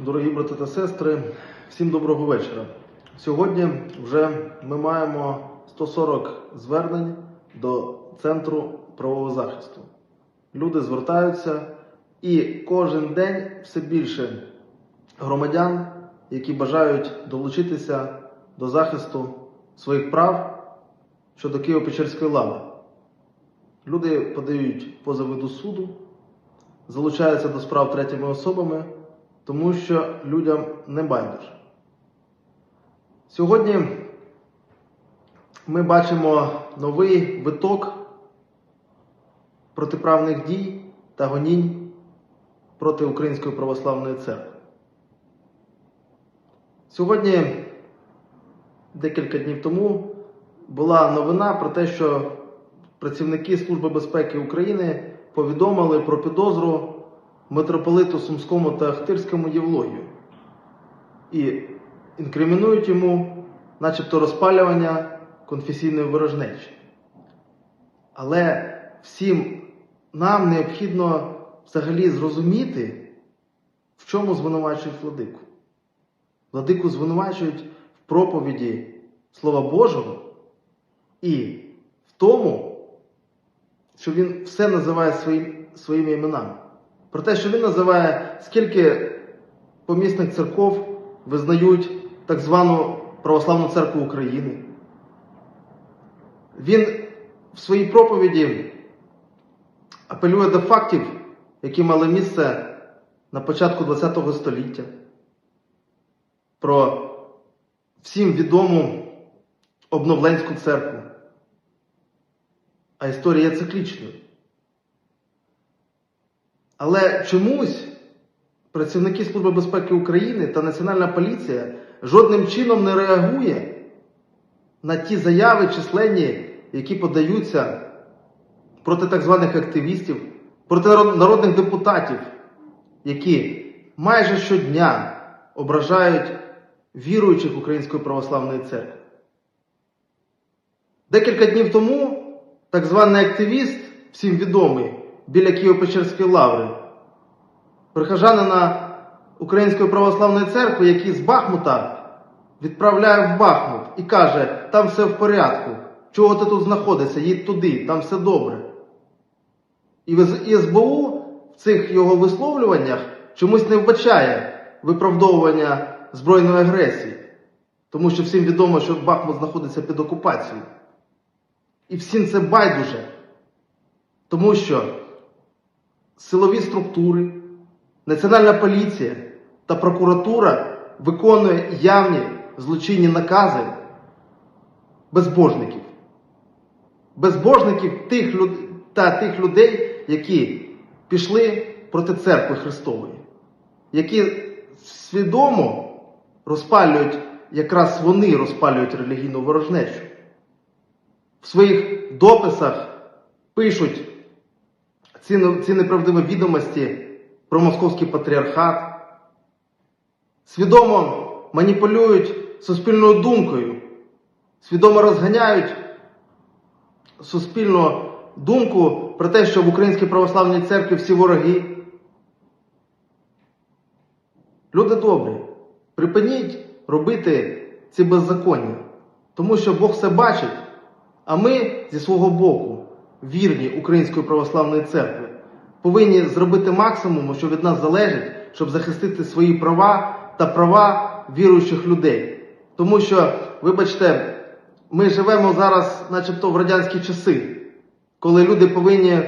Дорогі брати та сестри, всім доброго вечора. Сьогодні вже ми маємо 140 звернень до Центру правового захисту. Люди звертаються, і кожен день все більше громадян, які бажають долучитися до захисту своїх прав щодо Києво-Печерської лави. Люди подають позови до суду, залучаються до справ третіми особами, тому що людям не байдуже. Сьогодні ми бачимо новий виток протиправних дій та гонінь проти Української православної церкви. Сьогодні, декілька днів тому, була новина про те, що працівники Служби безпеки України повідомили про підозру митрополиту Сумському та Ахтирському Євлогію і інкримінують йому, начебто, розпалювання конфесійної ворожнечі. Але всім нам необхідно взагалі зрозуміти, в чому звинувачують владику. Владику звинувачують в проповіді Слова Божого і в тому, що він все називає своїм, своїми іменами. Про те, що він називає, скільки помісних церков визнають так звану Православну церкву України. Він в своїй проповіді апелює до фактів, які мали місце на початку ХХ століття, про всім відому обновленську церкву. А історія є циклічною. Але чомусь працівники Служби безпеки України та Національна поліція жодним чином не реагує на ті заяви численні, які подаються проти так званих активістів, проти народних депутатів, які майже щодня ображають віруючих Української православної церкви. Декілька днів тому так званий активіст, всім відомий, біля Києво-Печерської лаври, прихожанина Української православної церкви, який з Бахмута відправляє в Бахмут і каже, там все в порядку. Чого ти тут знаходишся? Їдь туди, там все добре. І СБУ в цих його висловлюваннях чомусь не вбачає виправдовування збройної агресії, тому що всім відомо, що Бахмут знаходиться під окупацією. І всім це байдуже. Тому що силові структури, Національна поліція та прокуратура виконує явні злочинні накази безбожників. Безбожників тих люд... та тих людей, які пішли проти церкви Христової, які свідомо розпалюють, якраз вони розпалюють релігійну ворожнечу в своїх дописах пишуть ці, ці неправдиві відомості про московський патріархат, свідомо маніпулюють суспільною думкою, свідомо розганяють суспільну думку про те, що в Українській православній церкві всі вороги. Люди добрі, припиніть робити ці беззаконня, тому що Бог все бачить, а ми зі свого боку, вірні Української православної церкви, повинні зробити максимум, що від нас залежить, щоб захистити свої права та права віруючих людей. Тому що, вибачте, ми живемо зараз, начебто, в радянські часи, коли люди повинні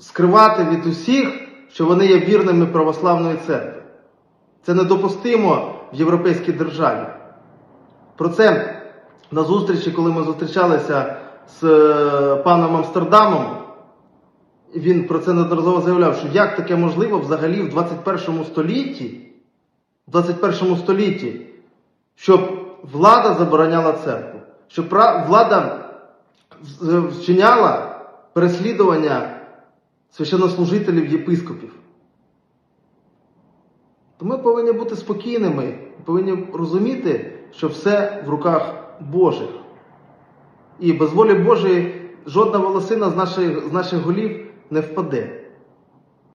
скривати від усіх, що вони є вірними православної церкви. Це недопустимо в європейській державі. Про це на зустрічі, коли ми зустрічалися з е, паном Амстердамом, він про це неодноразово заявляв, що як таке можливо взагалі в 21 столітті, в 21 столітті, щоб влада забороняла церкву, щоб влада вчиняла переслідування священнослужителів єпископів. То ми повинні бути спокійними, повинні розуміти, що все в руках Божих. І без волі Божої жодна волосина з наших, з наших голів не впаде.